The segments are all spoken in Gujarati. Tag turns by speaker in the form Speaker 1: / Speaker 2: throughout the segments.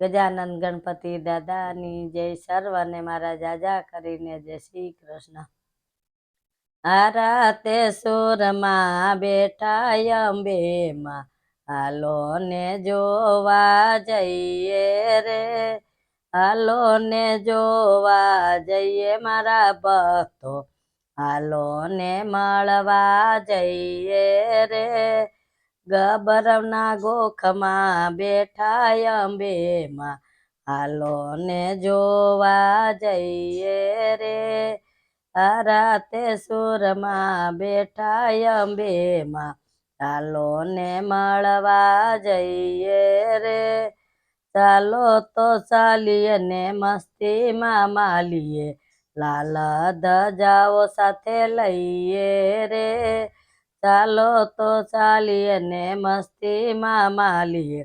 Speaker 1: ગજાનંદ ગણપતિ દાદાની જય સર્વને મારા જાજા કરીને જય શ્રી કૃષ્ણ. આ રાતે સુરમાં બેઠા અંબેમાં હાલો ને જોવા જઈએ રે, હાલો ને જોવા જઈએ મારા ભક્તો, હાલો ને મળવા જઈએ રે. ગબરના ગોખમાં બેઠા અંબેમાં. હાલો ને જોવા જઈએ રે. રાતે સુરમાં બેઠા અંબેમાં. ચાલો ને મળવા જઈએ રે. ચાલો તો ચાલીએ ને મસ્તીમાં માલીએ. લાલ ધજાઓ સાથે લઈએ રે. ચાલો તો ચાલીએ ને મસ્તીમાં માલીએ.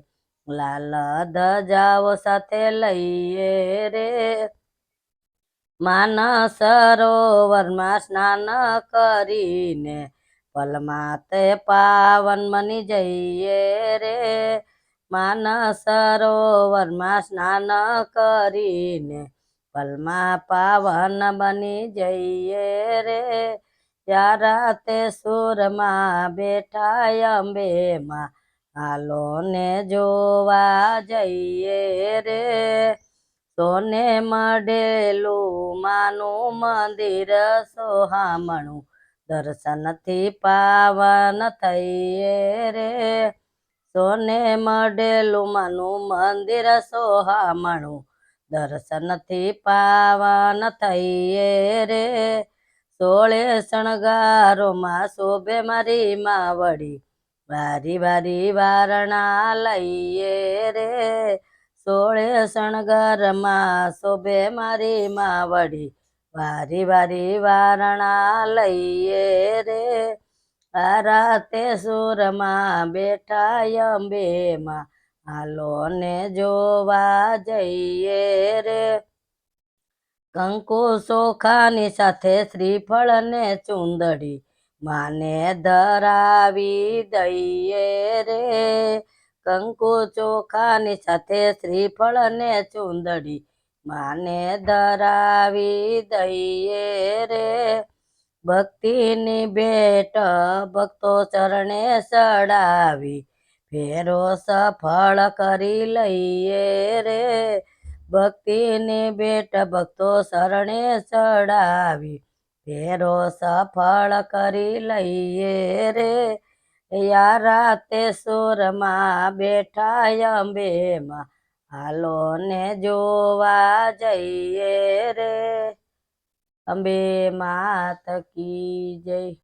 Speaker 1: લાલ ધજાઓ સાથે લઈએ રે. માનસ સરોવરમાં સ્નાન કરીને પલમાં તે પાવન બની જઈએ રે. માનસ સરોવરમાં સ્નાન કરીને પલમાં પાવન બની જઈએ રે. ત્યાં તે સુરમાં બેઠા અંબેમાં. હાલો ને જોવા જઈએ રે. સોને મળેલું માનું મંદિર સોહામણું. દર્શનથી પાવન થઈએ રે. સોને મળેલું માનું મંદિર સોહામણું. દર્શનથી પાવન થઈએ રે. સોળે શણગારોમાં શોભે મારી માવડી. વારી વારી વારણા લઈએ રે. સોળે શણગારમાં શોભે મારી માવડી. વારી વારી વારણા લઈએ રે. આ રાતે સુરમાં બેઠા અંબેમાં હાલો ને જોવા જઈએ રે. કંકુ ચોખાની સાથે શ્રીફળ ને ચુંદડી માને ધરાવી દઈએ રે. કંકુ ચોખાની સાથે શ્રીફળ ને ચુંદડી માને ધરાવી દઈએ રે. ભક્તિની ભેટ ભક્તો ચરણે ચડાવી, ફેરો સફળ કરી લઈએ રે. ભક્તિની ભેટ ભક્તો શરણે ચડાવી, ફેરો સફળ કરી લઈએ રે. યા રાતે સુરમાં બેઠા અંબેમાં હાલો ને જોવા જઈએ રે. અંબે માત કી જય.